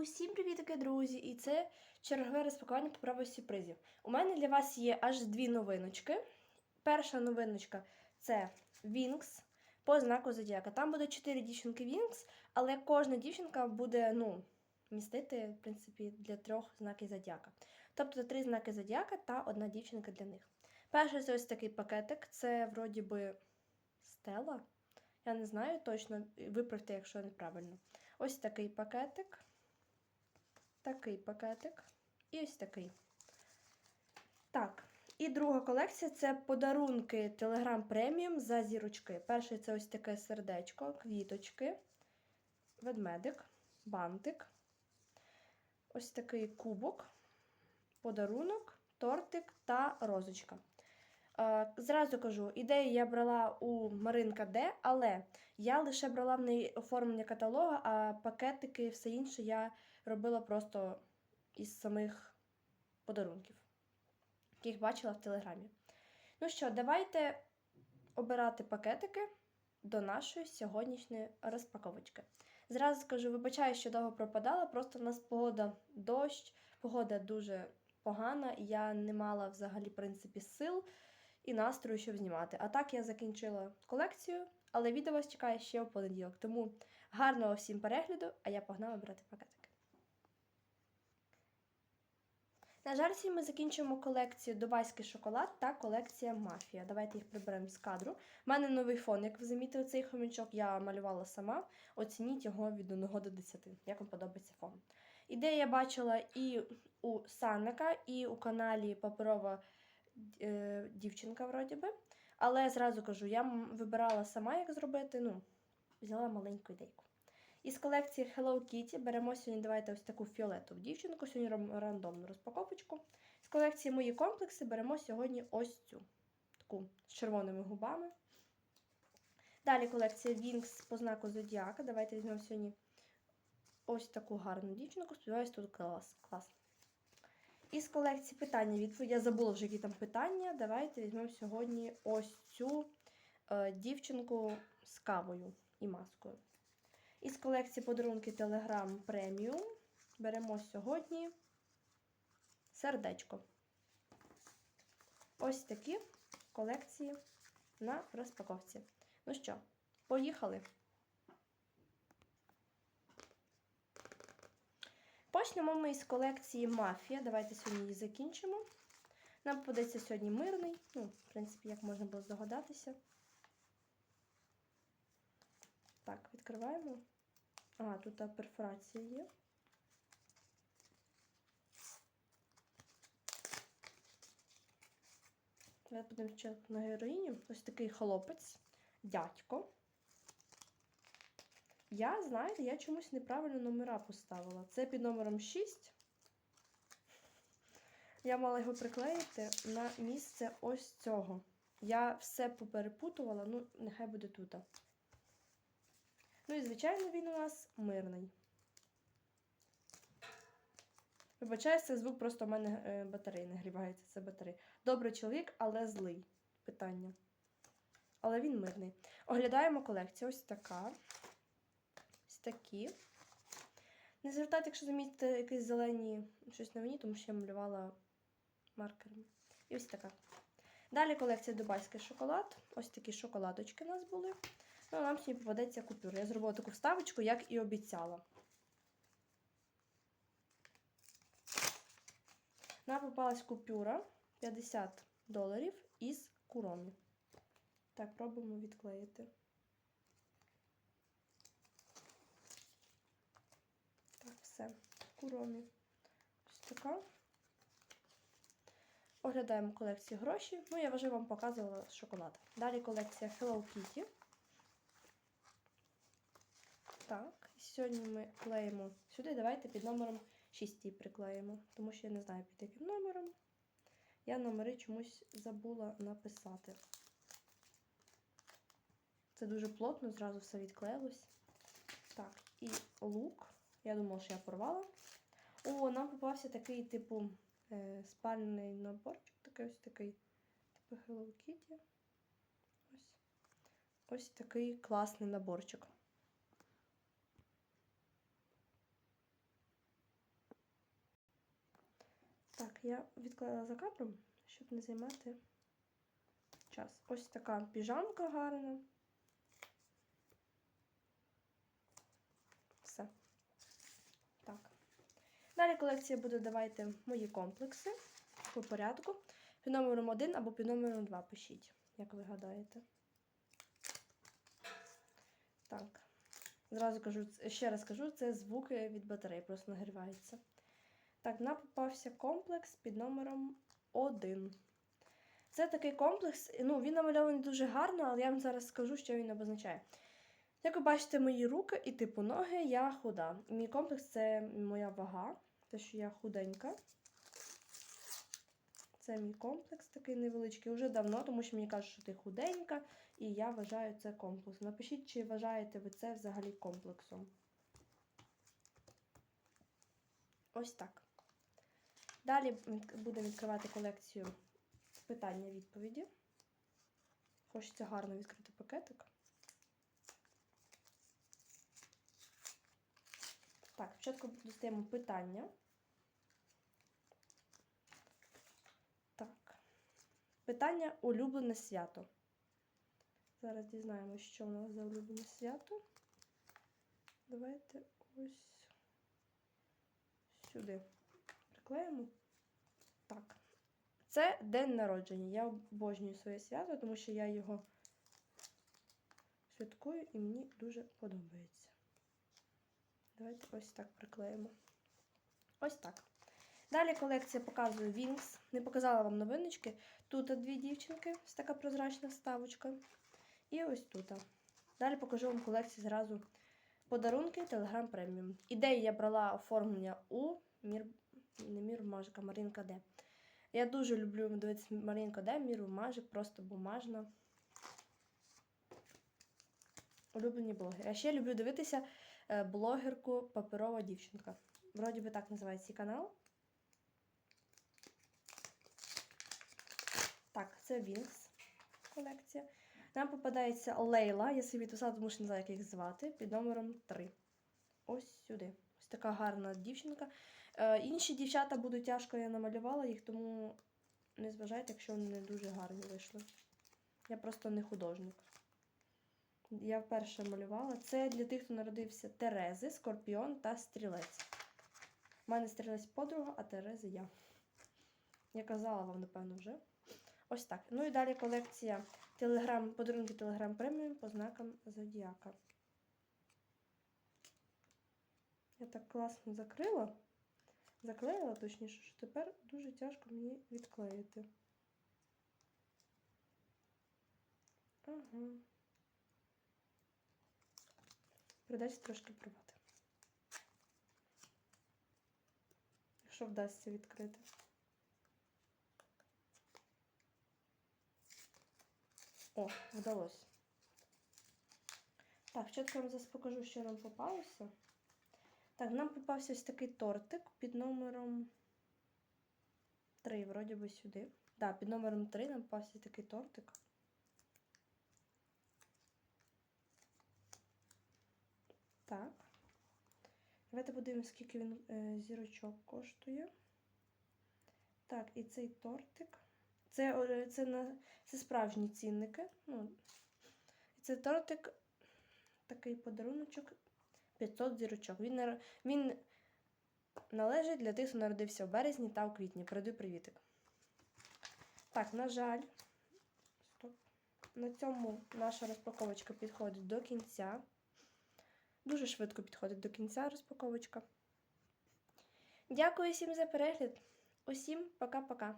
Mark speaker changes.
Speaker 1: Усім привітки, друзі! І це чергове розпакування по праву сюрпризів. У мене для вас є аж дві новиночки. Перша новиночка це Вінкс по знаку Зодіака. Там буде чотири дівчинки Вінкс, але кожна дівчинка буде ну, містити, в принципі, для трьох знаків Зодіака. Тобто три знаки Зодіака та одна дівчинка для них. Перший це ось такий пакетик, це вроді би стела. Я не знаю точно, виправте, якщо неправильно. Ось такий пакетик, такий пакетик і ось такий. Так, і друга колекція це подарунки Telegram Premium за зірочки. Перший це ось таке сердечко, квіточки, ведмедик, бантик, ось такий кубок, подарунок, тортик та розочка. Е, Зразу кажу, ідею я брала у Маринка Д, але я лише брала в неї оформлення каталога, а пакетики все інше я робила просто із самих подарунків, яких бачила в Телеграмі. Ну що, давайте обирати пакетики до нашої сьогоднішньої розпаковочки. Зразу скажу, вибачаю, що довго пропадала, просто в нас погода дощ, погода дуже погана, я не мала взагалі, в принципі, сил і настрою, щоб знімати. А так я закінчила колекцію, але відео вас чекає ще в понеділок. Тому гарного всім перегляду, а я погнала брати пакетики. На жаль, всі ми закінчуємо колекцію Дубайський шоколад та колекція Мафія. Давайте їх приберемо з кадру. У мене новий фон, як ви замітили, цей хомячок я малювала сама. Оцініть його від 1 до 10, як вам подобається фон. Ідею я бачила і у Санника, і у каналі Паперова дівчинка, вроді би. Але зразу кажу, я вибирала сама, як зробити. Ну, взяла маленьку ідейку. Із колекції Hello Kitty беремо сьогодні, давайте ось таку фіолетову дівчинку, сьогодні рандомну розпаковочку. З колекції мої комплекси беремо сьогодні ось цю таку з червоними губами. Далі колекція Wings по знаку Зодіака. Давайте візьмемо сьогодні ось таку гарну дівчинку. Сподіваюсь, тут клас. клас. Із колекції питання відповідь. Я забула вже, які там питання. Давайте візьмемо сьогодні ось цю е, дівчинку з кавою і маскою. Із колекції подарунки Telegram Premium беремо сьогодні сердечко. Ось такі колекції на розпаковці. Ну що, поїхали. Почнемо ми із колекції Мафія. Давайте сьогодні її закінчимо. Нам попадеться сьогодні мирний, ну, в принципі, як можна було здогадатися. Так, відкриваємо. А, тут перфорація є. Давайте подивимося на героїні. Ось такий хлопець, дядько. Я, знаєте, я чомусь неправильно номера поставила. Це під номером 6. Я мала його приклеїти на місце ось цього. Я все поперепутувала, ну, нехай буде тут. Ну і, звичайно, він у нас мирний. Вибачаю, це звук, просто в мене е, батарея нагрівається. Це батарея. Добрий чоловік, але злий. Питання. Але він мирний. Оглядаємо колекцію. Ось така. Такі. Не звертайте, якщо замітите якісь зелені щось на мені, тому що я малювала маркерами. І ось така. Далі колекція Дубайський шоколад. Ось такі шоколадочки у нас були. Ну, нам сьогодні попадеться купюра. Я зробила таку вставочку, як і обіцяла. Нам попалась купюра 50 доларів із куромі. Так, пробуємо відклеїти. Так, все. Куромі. Ось така. Оглядаємо колекцію гроші. Ну, я вже вам показувала шоколад. Далі колекція Hello Kitty. Так, сьогодні ми клеїмо сюди. Давайте під номером 6 приклеїмо, тому що я не знаю, під яким номером. Я номери чомусь забула написати. Це дуже плотно, зразу все відклеїлось. Так, і лук. Я думала, що я порвала. О, нам попався такий, типу, е, спальний наборчик, такий ось такий. Типу Hello Kitty. Ось. Ось такий класний наборчик. Так, я відклала за кадром, щоб не займати час. Ось така піжамка гарна. Далі колекція буде давайте мої комплекси по порядку. Під номером 1 або під номером 2 пишіть, як ви гадаєте. Так. Зразу кажу, ще раз кажу, це звуки від батареї, просто нагрівається. Так, нам попався комплекс під номером 1. Це такий комплекс, ну, він намальований дуже гарно, але я вам зараз скажу, що він обозначає. Як ви бачите, мої руки і типу ноги, я худа. Мій комплекс це моя вага, те, що я худенька. Це мій комплекс такий невеличкий. Уже давно, тому що мені кажуть, що ти худенька, і я вважаю це комплексом. Напишіть, чи вважаєте ви це взагалі комплексом. Ось так. Далі будемо відкривати колекцію питання-відповіді. Хочеться гарно відкрити пакетик. Так, спочатку достаємо питання. Так. Питання улюблене свято. Зараз дізнаємося, що у нас за улюблене свято. Давайте ось сюди приклеїмо. Так. Це день народження. Я обожнюю своє свято, тому що я його святкую і мені дуже подобається. Давайте ось так приклеїмо. Ось так. Далі колекція показує Wings. Не показала вам новиночки. Тут дві дівчинки, ось така прозрачна вставочка. І ось тут. Далі покажу вам колекцію зразу подарунки Telegram Premium. Ідеї я брала оформлення у Мір... не Мір Мажика, Маринка Д. Я дуже люблю дивитися Маринка Д, Мір Мажик, просто бумажна. Улюблені блогери. А ще люблю дивитися блогерку Паперова дівчинка. Вроді би так називається канал. Так, це Вінкс колекція. Нам попадається Лейла, я собі відписала, тому що не знаю, як їх звати, під номером 3. Ось сюди. Ось така гарна дівчинка. Е, інші дівчата будуть тяжко, я намалювала їх, тому не зважайте, якщо вони не дуже гарні вийшли. Я просто не художник. Я вперше малювала. Це для тих, хто народився Терези, Скорпіон та Стрілець. У мене стрілець подруга, а Терези я. Я казала вам, напевно, вже. Ось так. Ну і далі колекція Телеграм, подарунки Telegram преміум по знакам Зодіака. Я так класно закрила. Заклеїла, точніше, що тепер дуже тяжко мені відклеїти. Ага. Придеться трошки порвати. Якщо вдасться відкрити. О, вдалося. Так, спочатку я вам зараз покажу, що нам попалося. Так, нам попався ось такий тортик під номером 3, вроді би сюди. Так, да, під номером 3 нам попався такий тортик. Так. Давайте подивимось, скільки він е, зірочок коштує. Так, і цей тортик. Це, е, це, на, це справжні цінники. Ну, це тортик, такий подаруночок 500 зірочок. Він, він належить для тих, хто народився в березні та у квітні. Передаю привітик. Так, на жаль, стоп. На цьому наша розпаковочка підходить до кінця. Дуже швидко підходить до кінця розпаковочка. Дякую всім за перегляд. Усім пока-пока.